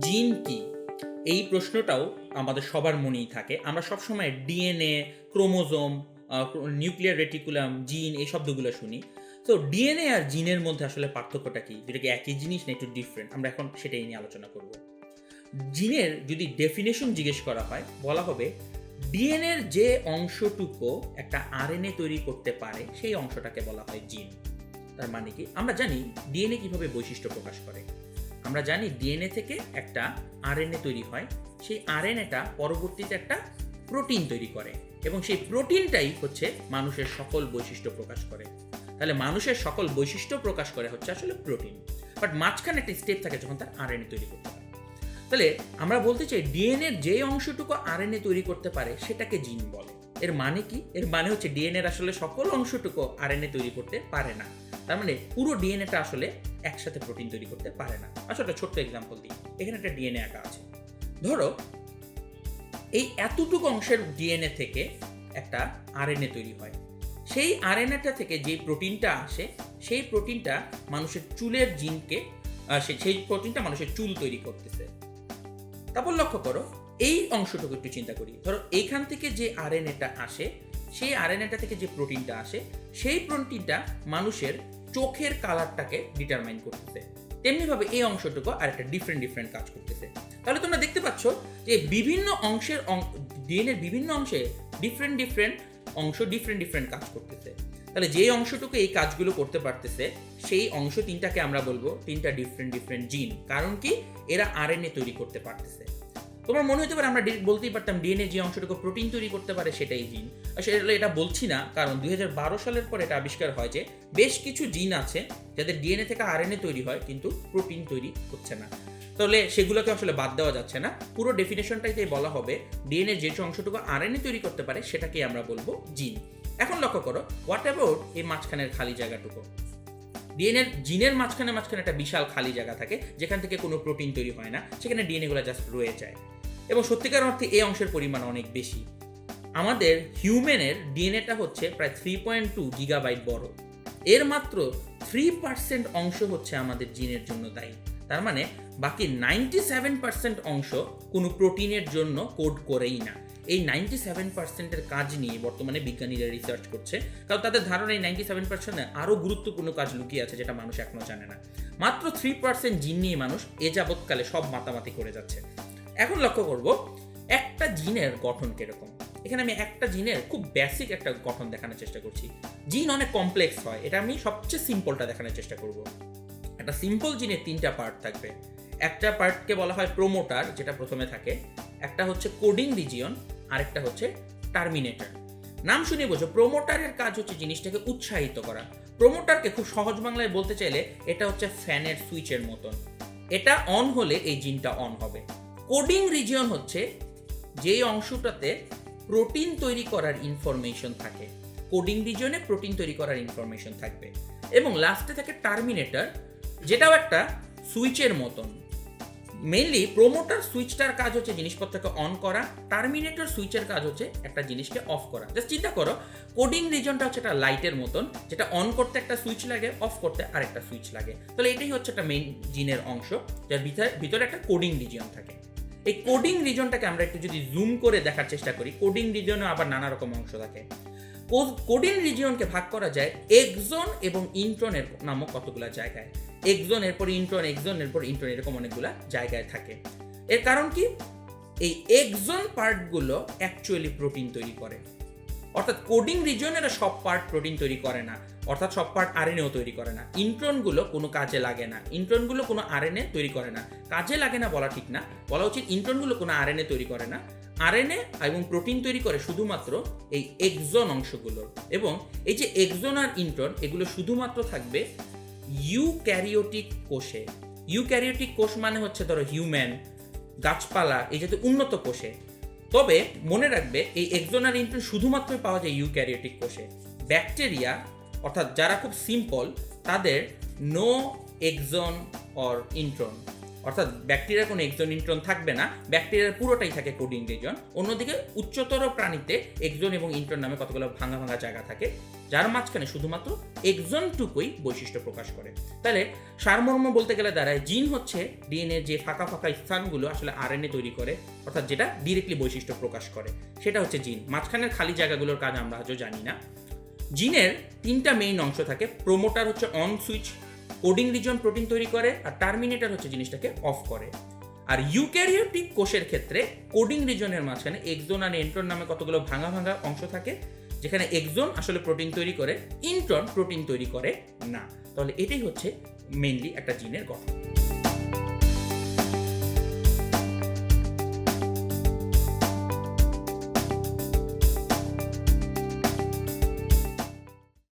জিন কি? এই প্রশ্নটাও আমাদের সবার মনেই থাকে। আমরা সবসময় ডিএনএ, ক্রোমোজোম নিউক্লিয়ার রেটিকুলাম, জিন এই শব্দগুলো শুনি। তো ডিএনএ আর জিনের মধ্যে আসলে পার্থক্যটা কি? যেটা কি একই জিনিস না একটু ডিফারেন্ট আমরা এখন সেটাই নিয়ে আলোচনা করব। জিনের যদি ডেফিনেশন জিজ্ঞেস করা হয়, বলা হবে ডিএনএর যে অংশটুকু একটা আরএনএ তৈরি করতে পারে, সেই অংশটাকে বলা হয় জিন। তার মানে কি? আমরা জানি ডিএনএ কীভাবে বৈশিষ্ট্য প্রকাশ করে। আমরা জানি ডিএনএ থেকে একটা আরএনএ তৈরি হয়। সেই আরএনএটা পরবর্তীতে একটা প্রোটিন তৈরি করে এবং সেই প্রোটিনটাই হচ্ছে মানুষের সকল বৈশিষ্ট্য প্রকাশ করে। তাহলে মানুষের সকল বৈশিষ্ট্য প্রকাশ করে হচ্ছে আসলে প্রোটিন বাট মাঝখানে একটা স্টেপ থাকে যখন তার আরএনএ তৈরি করতে হয়। তাহলে আমরা বলতে চাই ডিএনএ যে অংশটুকু আরএনএ তৈরি করতে পারে সেটাকে জিন বলে। এর মানে কি? এর মানে হচ্ছে ডিএনএ আসলে সকল অংশটুকু আরএনএ তৈরি করতে পারে না। তার মানে পুরো ডিএনএটা আসলে একসাথে প্রোটিন তৈরি করতে পারে না। আসলে একটা ছোট্ট এক্সাম্পল দিই। এখানে একটা ডিএনএ আঁকা আছে। ধরো, এই এতটুকু অংশের ডিএনএ থেকে একটা আরএনএ তৈরি হয়। সেই আরএনএটা থেকে যে প্রোটিনটা আসে, সেই প্রোটিনটা মানুষের চুলের জিনকে সেই প্রোটিনটা মানুষের চুল তৈরি করতেছে। তারপর লক্ষ্য করো, এই অংশটুকু একটু চিন্তা করি। ধরো, এইখান থেকে যে আরএনএটা আসে, সেই আরএনএটা থেকে যে প্রোটিনটা আসে, সেই প্রোটিনটা মানুষের চোখের কালারটাকে ডিটারমাইন করতেছে। তেমনিভাবে এই অংশটুকু আর একটা ডিফারেন্ট ডিফারেন্ট কাজ করতেছে। তাহলে তোমরা দেখতে পাচ্ছ যে বিভিন্ন অংশের ডিএনএর বিভিন্ন অংশে ডিফারেন্ট ডিফারেন্ট অংশ ডিফারেন্ট ডিফারেন্ট কাজ করতেছে। তাহলে যে অংশটুকু এই কাজগুলো করতে পারতেছে, সেই অংশ তিনটাকে আমরা বলব তিনটা ডিফারেন্ট ডিফারেন্ট জিন কারণ কি? এরা আরএনএ তৈরি করতে পারতেছে। তোমার মনে হতে পারে আমরা বলতেই পারতাম ডিএনএ যে অংশটুকু প্রোটিন তৈরি করতে পারে সেটাই জিন আসলে এটা বলছি না, কারণ দুই হাজার বারো সালের পর এটা আবিষ্কার হয় যে বেশ কিছু জিন আছে যাদের ডিএনএ থেকে আরএনএ তৈরি হয়, কিন্তু প্রোটিন তৈরি হচ্ছে না। তাহলে সেগুলোকে আসলে বাদ দেওয়া যাচ্ছে না। পুরো ডেফিনেশনটাইতে বলা হবে ডিএনএ যে অংশটুকু আরএনএ তৈরি করতে পারে সেটাকেই আমরা বলব জিন এখন লক্ষ্য করো হোয়াট অ্যাবাউট এই মাঝখানের খালি জায়গাটুকু? ডিএনএর জিনের মাঝখানে মাঝখানে একটা বিশাল খালি জায়গা থাকে, যেখান থেকে কোনো প্রোটিন তৈরি হয় না, সেখানে ডিএনএ গুলো জাস্ট রয়ে যায়। এবং সত্যিকার অর্থে এই অংশের পরিমাণ অনেক বেশি। আমাদের হিউম্যানের ডিএনএটা হচ্ছে প্রায় থ্রি পয়েন্ট টু গিগাবাইট বড়। এর মাত্র থ্রি পার্সেন্ট অংশ হচ্ছে আমাদের জিনের জন্য দায়ী। তার মানে বাকি নাইনটি সেভেন পার্সেন্ট অংশ কোনো প্রোটিনের জন্য কোড করেই না। এই নাইনটি সেভেন পার্সেন্টের কাজ নিয়ে বর্তমানে বিজ্ঞানীরা রিসার্চ করছে। কারণ তাদের ধারণা এই নাইনটি সেভেন পার্সেন্টে আরও গুরুত্বপূর্ণ কাজ লুকিয়ে আছে যেটা মানুষ এখনও জানে না। মাত্র থ্রি পার্সেন্ট জিন নিয়ে মানুষ এ যাবৎকালে সব মাতামাতি করে যাচ্ছে। এখন লক্ষ্য করব, একটা জিনের গঠন কীরকম? এখানে আমি একটা জিনের খুব বেসিক একটা গঠন দেখানোর চেষ্টা করছি। জিন অনেক কমপ্লেক্স হয়, এটা আমি সবচেয়ে সিম্পলটা দেখানোর চেষ্টা করব। একটা সিম্পল জিনের তিনটা পার্ট থাকবে। একটা পার্টকে বলা হয় প্রোমোটার যেটা প্রথমে থাকে। একটা হচ্ছে কোডিং রিজিয়ন আরেকটা হচ্ছে টার্মিনেটর নাম শুনে বোঝো প্রোমোটারের কাজ হচ্ছে জিনিসটাকে উৎসাহিত করা। প্রোমোটারকে খুব সহজ বাংলায় বলতে চাইলে, এটা হচ্ছে ফ্যানের সুইচের মতন। এটা অন হলে এই জিনটা অন হবে। কোডিং রিজিয়ন হচ্ছে যেই অংশটাতে প্রোটিন তৈরি করার ইনফরমেশন থাকে। কোডিং রিজিয়নে প্রোটিন তৈরি করার ইনফরমেশন থাকবে। এবং লাস্টে থাকে টার্মিনেটর যেটাও একটা সুইচের মতন। মেইনলি প্রোমোটার সুইচটার কাজ হচ্ছে জিনিসপত্রকে অন করা টার্মিনেটর সুইচের কাজ হচ্ছে একটা জিনিসকে অফ করা। জাস্ট চিন্তা করো কোডিং রিজনটা হচ্ছে একটা লাইটের মতন, যেটা অন করতে একটা সুইচ লাগে অফ করতে আরেকটা সুইচ লাগে। তাহলে এটাই হচ্ছে একটা মেইন জিনের অংশ, যার ভিতরে ভিতরে একটা কোডিং রিজিয়ন থাকে। এই কোডিং রিজনটাকে আমরা একটু যদি জুম করে দেখার চেষ্টা করি কোডিং রিজনে আবার নানা রকম অংশ থাকে। কোডিং রিজিয়নকে ভাগ করা যায় এক্সন এবং ইন্ট্রনের নামক কতগুলো জায়গায়। এক্সন এরপর ইন্ট্রন এক্সন এরপর ইন্ট্রন এরকম অনেকগুলো জায়গায় থাকে। এর কারণ কি? এই এক্সন পার্টগুলো অ্যাকচুয়ালি প্রোটিন তৈরি করে। অর্থাৎ কোডিং রিজনের সব পার্ট প্রোটিন তৈরি করে না। অর্থাৎ সব পার্ট আরএনএও তৈরি করে না। ইন্ট্রনগুলো কোনো কাজে লাগে না। ইন্ট্রনগুলো কোনো আরএনএ তৈরি করে না। কাজে লাগে না বলা ঠিক না। বলা উচিত ইন্ট্রনগুলো কোনো আরএনএ তৈরি করে না। আরএনএ এবং প্রোটিন তৈরি করে শুধুমাত্র এই এক্সন অংশগুলোর। এবং এই যে এক্সন আর ইন্ট্রন এগুলো শুধুমাত্র থাকবে ইউক্যারিওটিক কোষে। ইউক্যারিওটিক কোষ মানে হচ্ছে ধরো হিউম্যান গাছপালা, এই জাতীয় উন্নত কোষে। তবে মনে রাখবে এই এক্সোনার ইন্ট্রন শুধুমাত্রই পাওয়া যায় ইউক্যারিওটিক কোষে। ব্যাকটেরিয়া অর্থাৎ যারা খুব সিম্পল তাদের নো এক্সন অর ইন্ট্রন অর্থাৎ ব্যাকটেরিয়ার কোনো এক্সন ইন্ট্রন থাকবে না ব্যাকটেরিয়ার পুরোটাই থাকে কোডিং রিজন অন্যদিকে উচ্চতর প্রাণীতে এক্সন এবং ইন্ট্রন নামে কতগুলো ভাঙা ভাঙা জায়গা থাকে, যার মাঝখানে শুধুমাত্র এক্সনটুকুই বৈশিষ্ট্য প্রকাশ করে। তাহলে সারমর্ম বলতে গেলে দাঁড়ায় জিন হচ্ছে ডিএনএ যে ফাঁকা ফাঁকা স্থানগুলো আসলে আরএনএ তৈরি করে, অর্থাৎ যেটা ডিরেক্টলি বৈশিষ্ট্য প্রকাশ করে, সেটা হচ্ছে জিন। মাঝখানের খালি জায়গাগুলোর কাজ আমরা আজও জানি না। জিনের তিনটা মেইন অংশ থাকে। প্রোমোটার হচ্ছে on switch coding region protein তৈরি করে, আর টার্মিনেটর হচ্ছে জিনিসটাকে অফ করে। আর ইউক্যারিওটিক কোষের ক্ষেত্রে কোডিং রিজনের মাঝখানে এক্সোন আর এন্ট্রন নামে কতগুলো ভাঙা ভাঙা অংশ থাকে, যেখানে এক্সোন আসলে প্রোটিন তৈরি করে ইন্ট্রন প্রোটিন তৈরি করে না। তাহলে এটাই হচ্ছে মেইনলি একটা জিনের গঠন।